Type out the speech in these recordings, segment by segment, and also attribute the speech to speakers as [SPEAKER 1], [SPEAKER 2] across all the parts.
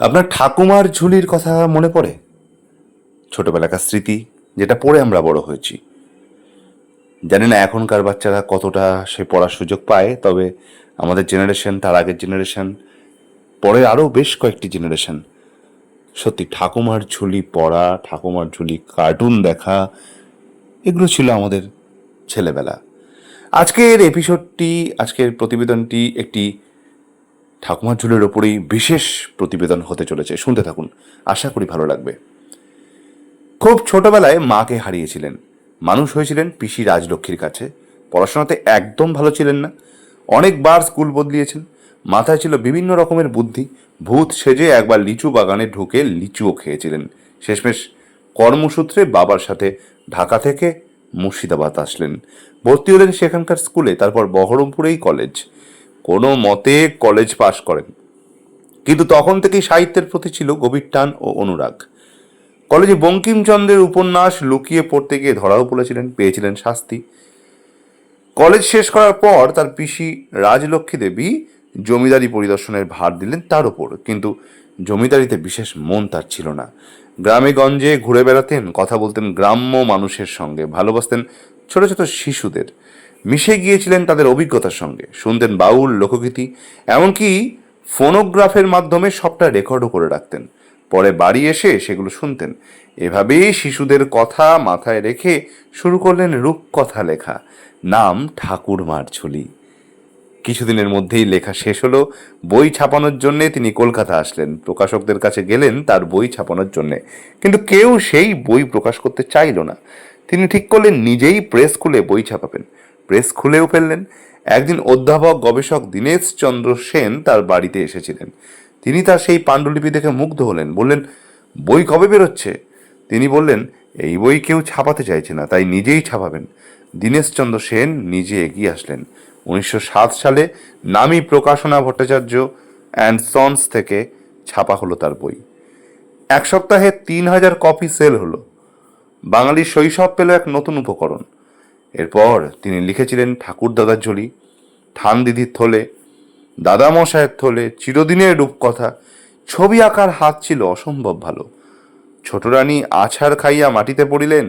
[SPEAKER 1] আপনার ঠাকুমার ঝুলির কথা মনে পড়ে? ছোটবেলাকার স্মৃতি, যেটা পড়ে আমরা বড় হয়েছি। জানি না এখনকার বাচ্চারা কতটা সে পড়ার সুযোগ পায়, তবে আমাদের জেনারেশন তার আগের জেনারেশন পরে আরও বেশ কয়েকটি জেনারেশন সত্যি, ঠাকুমার ঝুলি পড়া, ঠাকুমার ঝুলি কার্টুন দেখা, এগুলো ছিল আমাদের ছেলেবেলা। আজকের এপিসোডটি আজকের প্রতিবেদনটি একটি ঠাকুমার ঝুলের ওপরেই বিশেষ প্রতিবেদন হতে চলেছে। শুনতে থাকুন। আশা করি ভালো লাগবে। খুব ছোটবেলায় মাকে হারিয়েছিলেন। মানুষ হয়েছিলেন পিসি রাজলক্ষ্মীর কাছে। পড়াশোনাতে একদম ভালো ছিলেন না। অনেকবার স্কুল বদলিয়েছেন। মাথায় ছিল বিভিন্ন রকমের বুদ্ধি। ভূত সেজে একবার লিচু বাগানে ঢুকে লিচুও খেয়েছিলেন। শেষমেশ কর্মসূত্রে বাবার সাথে ঢাকা থেকে মুর্শিদাবাদ আসলেন। ভর্তি হলেন সেখানকার স্কুলে, তারপর বহরমপুরেই কলেজ। কোনো মতে কলেজ পাশ করেন। কিন্তু তখন থেকেই সাহিত্যের প্রতি ছিল গভীর টান ও অনুরাগ। কলেজে বঙ্কিমচন্দ্রের উপন্যাস লুকিয়ে পড়তে গিয়ে ধরাও পড়েছিলেন, পেয়েছিলেন শাস্তি। কলেজ শেষ করার পর তার পিসি রাজলক্ষ্মী দেবী জমিদারি পরিদর্শনের ভার দিলেন তার উপর। কিন্তু জমিদারিতে বিশেষ মন তার ছিল না। গ্রামে গঞ্জে ঘুরে বেড়াতেন, কথা বলতেন গ্রাম্য মানুষের সঙ্গে, ভালোবাসতেন ছোট ছোট শিশুদের। মিশে গিয়েছিলেন তাদের অভিজ্ঞতার সঙ্গে। শুনতেন বাউল, লোকগীতি, এমনকি ফোনোগ্রাফের মাধ্যমে সবটা রেকর্ডও করে রাখতেন। পরে বাড়ি এসে সেগুলো শুনতেন। এভাবেই শিশুদের কথা মাথায় রেখে শুরু করলেন রূপকথা লেখা, নাম ঠাকুরমার ঝুলি। কিছুদিনের মধ্যেই লেখা শেষ হলো। বই ছাপানোর জন্যে তিনি কলকাতা আসলেন। প্রকাশকদের কাছে গেলেন তার বই ছাপানোর জন্যে। কিন্তু কেউ সেই বই প্রকাশ করতে চাইল না। তিনি ঠিক করলেন নিজেই প্রেস খুলে বই ছাপাবেন। প্রেস খুলেও ফেললেন। একদিন অধ্যাপক, গবেষক দীনেশ চন্দ্র সেন তার বাড়িতে এসেছিলেন। তিনি তার সেই পাণ্ডুলিপি দেখে মুগ্ধ হলেন, বললেন, বই কবে বেরোচ্ছে? তিনি বললেন, এই বই কেউ ছাপাতে চাইছে না, তাই নিজেই ছাপাবেন। দীনেশচন্দ্র সেন নিজে এগিয়ে আসলেন। উনিশশো সাত সালে নামী প্রকাশনা ভট্টাচার্য অ্যান্ড সন্স থেকে ছাপা হলো তার বই। এক সপ্তাহে তিন হাজার কপি সেল হলো। বাঙালির শৈশব পেল এক নতুন উপকরণ। এরপর তিনি লিখেছিলেন ঠাকুর দাদার ঝুলি, থান দিদির থলে দাদামশায়ের থলে, চিরদিনের রূপকথা, ছবি আঁকার হাত ছিল অসম্ভব ভালো। ছোট রানী আছাড় খাইয়া মাটিতে পড়িলেন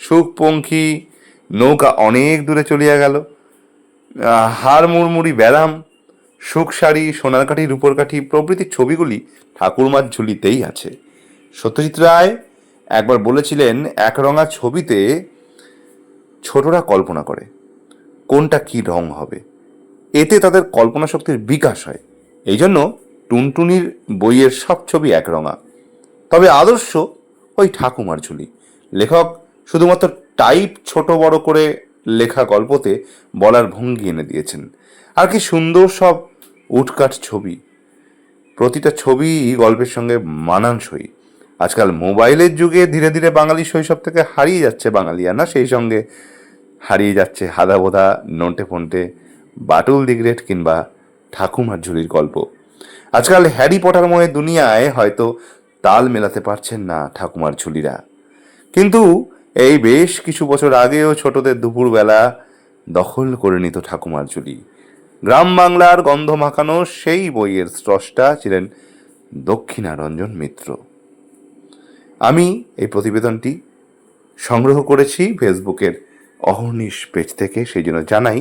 [SPEAKER 1] সুখ পঙ্খী নৌকা অনেক দূরে চলিয়া গেল। হাড় মুড়মুড়ি ব্যারাম, সুখ শাড়ি, সোনার কাঠি, রূপর কাঠি প্রভৃতি ছবিগুলি ঠাকুরমার ঝুলিতেই আছে। সত্যজিৎ রায় একবার বলেছিলেন, একরঙা ছবিতে ছোটরা কল্পনা করে, কোনটা কি রং হবে। এতে তাদের কল্পনা শক্তির বিকাশ হয়। এই জন্য টুনটুনির বইয়ের সব ছবি একরঙা তবে আদর্শ ওই ঠাকুমার ঝুলি। লেখক শুধুমাত্র টাইপ ছোট বড় করে লেখা গল্পতে বলার ভঙ্গি এনে দিয়েছেন। আর কি সুন্দর সব উটকাট ছবি। প্রতিটা ছবি গল্পের সঙ্গে মানানসই। আজকাল মোবাইলের যুগে ধীরে ধীরে বাঙালি শৈশব থেকে হারিয়ে যাচ্ছে বাঙালিয়ানা সেই সঙ্গে হারিয়ে যাচ্ছে হাদা বোধা, নন্টে ফন্টে, বাটুল দিগ্রেট কিংবা ঠাকুমার ঝুলির গল্প। আজকাল হ্যারি পটারময় দুনিয়ায় হয়তো তাল মেলাতে পারছেন না ঠাকুমার ঝুলিরা। কিন্তু এই বেশ কিছু বছর আগেও ছোটদের দুপুরবেলা দখল করে নিত ঠাকুমার ঝুলি। গ্রাম বাংলার গন্ধ মাখানো সেই বইয়ের স্রষ্টা ছিলেন দক্ষিণারঞ্জন মিত্র। আমি এই প্রতিবেদনটি সংগ্রহ করেছি ফেসবুকের অহর্নিশ পেজ থেকে, সেই জন্য জানাই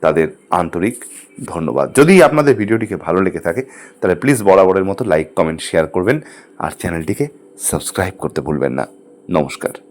[SPEAKER 1] তাদের আন্তরিক ধন্যবাদ। যদি আপনাদের ভিডিওটিকে ভালো লেগে থাকে, তাহলে প্লিজ বরাবরের মতো লাইক, কমেন্ট, শেয়ার করবেন আর চ্যানেলটিকে সাবস্ক্রাইব করতে ভুলবেন না। নমস্কার।